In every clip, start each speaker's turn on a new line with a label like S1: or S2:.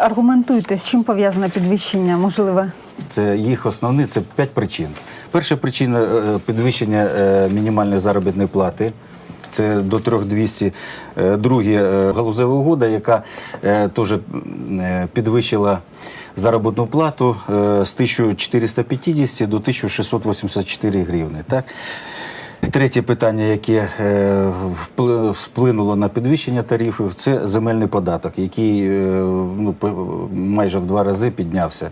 S1: Аргументуйте, з чим пов'язане підвищення можливе?
S2: Це їх основні це п'ять причин. Перша причина е, підвищення е, мінімальної заробітної плати. Це до 3200. Е, Друге е, галузева угода, яка е, теж е, підвищила заробітну плату е, з 1450 до 1684 гривни. Так? Третє питання, яке е, вплинуло на підвищення тарифів, це земельний податок, який е, ну, майже в два рази піднявся.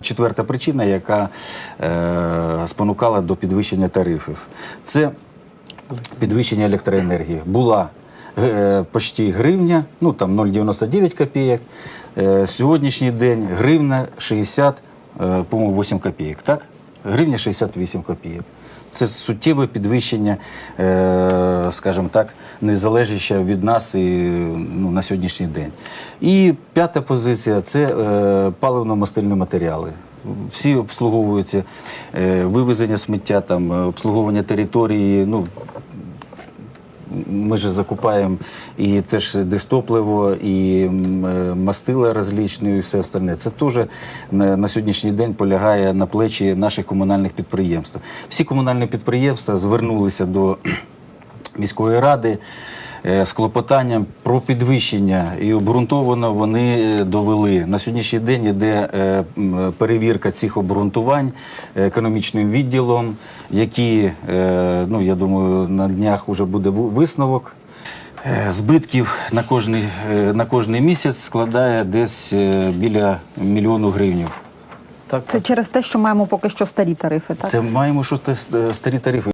S2: Четверта причина, яка е, спонукала до підвищення тарифів, це підвищення електроенергії. Була почти гривня, ну там 0,99 копійок. Сьогоднішній день гривна 60, е, по-моєму, 8 копійок, так? Гривня 68 копійок. Це суттєве підвищення, е, скажімо так, незалежніше від нас і, ну, на сьогоднішній день. І п'ята позиція це е, паливно-мастильні матеріали. Всі обслуговуються е, вивезення сміття, там, обслуговування території. Ну, ми ж закупаємо і теж дистопливо, і е, мастила розлічні, і все остальне. Це теж на, сьогоднішній день полягає на плечі наших комунальних підприємств. Всі комунальні підприємства звернулися до міської ради з клопотанням про підвищення і обґрунтовано вони е, довели. На сьогоднішній день йде е, перевірка цих обґрунтувань економічним відділом, які, е, ну я думаю, на днях вже буде висновок. Е, Збитків на кожний, е, на кожний місяць складає десь е, біля мільйону гривень.
S3: Так,
S1: Це через те, що маємо поки що старі тарифи, так?
S2: Це маємо що старі тарифи.